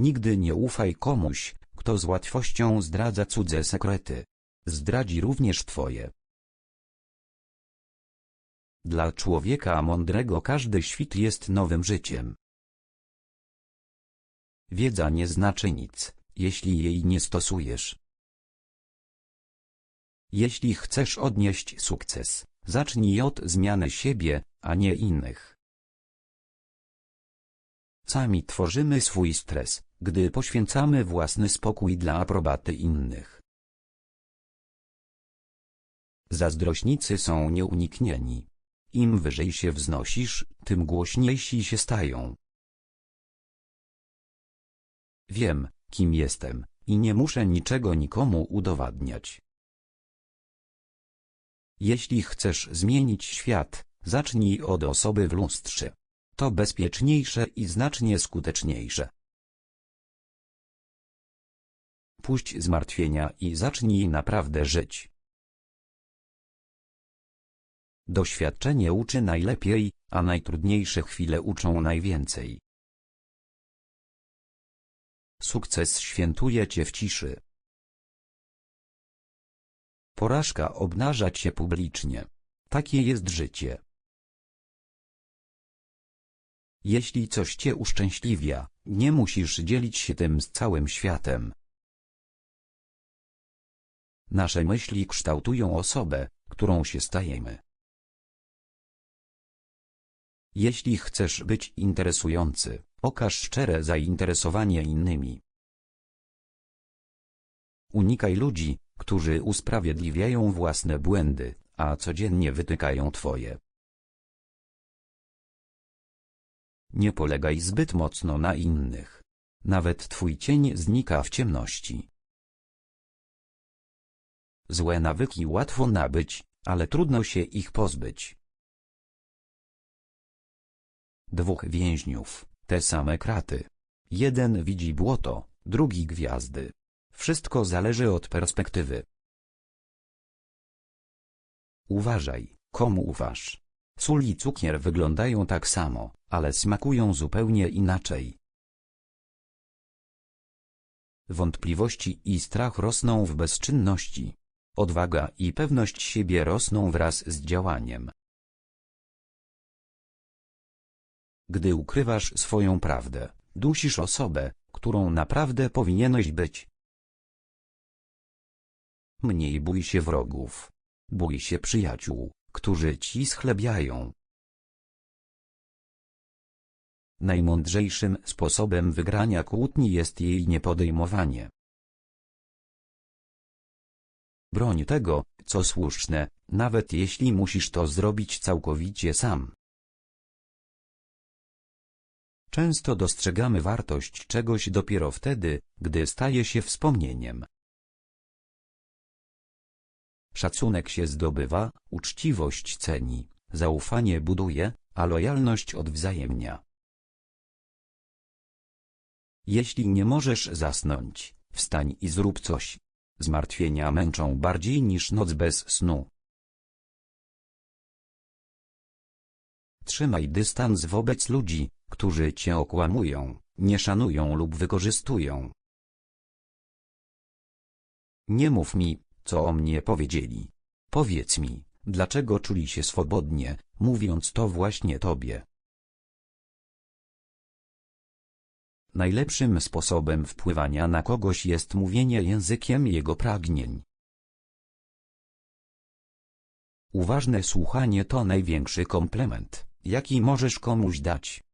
Nigdy nie ufaj komuś, kto z łatwością zdradza cudze sekrety. Zdradzi również twoje. Dla człowieka mądrego każdy świt jest nowym życiem. Wiedza nie znaczy nic, jeśli jej nie stosujesz. Jeśli chcesz odnieść sukces, zacznij od zmiany siebie, a nie innych. Sami tworzymy swój stres, gdy poświęcamy własny spokój dla aprobaty innych. Zazdrośnicy są nieuniknieni. Im wyżej się wznosisz, tym głośniejsi się stają. Wiem, kim jestem, i nie muszę niczego nikomu udowadniać. Jeśli chcesz zmienić świat, zacznij od osoby w lustrze. To bezpieczniejsze i znacznie skuteczniejsze. Puść zmartwienia i zacznij naprawdę żyć. Doświadczenie uczy najlepiej, a najtrudniejsze chwile uczą najwięcej. Sukces świętuje cię w ciszy. Porażka obnaża cię publicznie. Takie jest życie. Jeśli coś cię uszczęśliwia, nie musisz dzielić się tym z całym światem. Nasze myśli kształtują osobę, którą się stajemy. Jeśli chcesz być interesujący, okaż szczere zainteresowanie innymi. Unikaj ludzi, którzy usprawiedliwiają własne błędy, a codziennie wytykają twoje. Nie polegaj zbyt mocno na innych. Nawet twój cień znika w ciemności. Złe nawyki łatwo nabyć, ale trudno się ich pozbyć. Dwóch więźniów, te same kraty. Jeden widzi błoto, drugi gwiazdy. Wszystko zależy od perspektywy. Uważaj, komu ufasz. Sól i cukier wyglądają tak samo, ale smakują zupełnie inaczej. Wątpliwości i strach rosną w bezczynności. Odwaga i pewność siebie rosną wraz z działaniem. Gdy ukrywasz swoją prawdę, dusisz osobę, którą naprawdę powinieneś być. Mniej bój się wrogów. Bój się przyjaciół, którzy ci schlebiają. Najmądrzejszym sposobem wygrania kłótni jest jej niepodejmowanie. Broń tego, co słuszne, nawet jeśli musisz to zrobić całkowicie sam. Często dostrzegamy wartość czegoś dopiero wtedy, gdy staje się wspomnieniem. Szacunek się zdobywa, uczciwość ceni, zaufanie buduje, a lojalność odwzajemnia. Jeśli nie możesz zasnąć, wstań i zrób coś. Zmartwienia męczą bardziej niż noc bez snu. Trzymaj dystans wobec ludzi, którzy cię okłamują, nie szanują lub wykorzystują. Nie mów mi, co o mnie powiedzieli. Powiedz mi, dlaczego czuli się swobodnie, mówiąc to właśnie tobie. Najlepszym sposobem wpływania na kogoś jest mówienie językiem jego pragnień. Uważne słuchanie to największy komplement, jaki możesz komuś dać.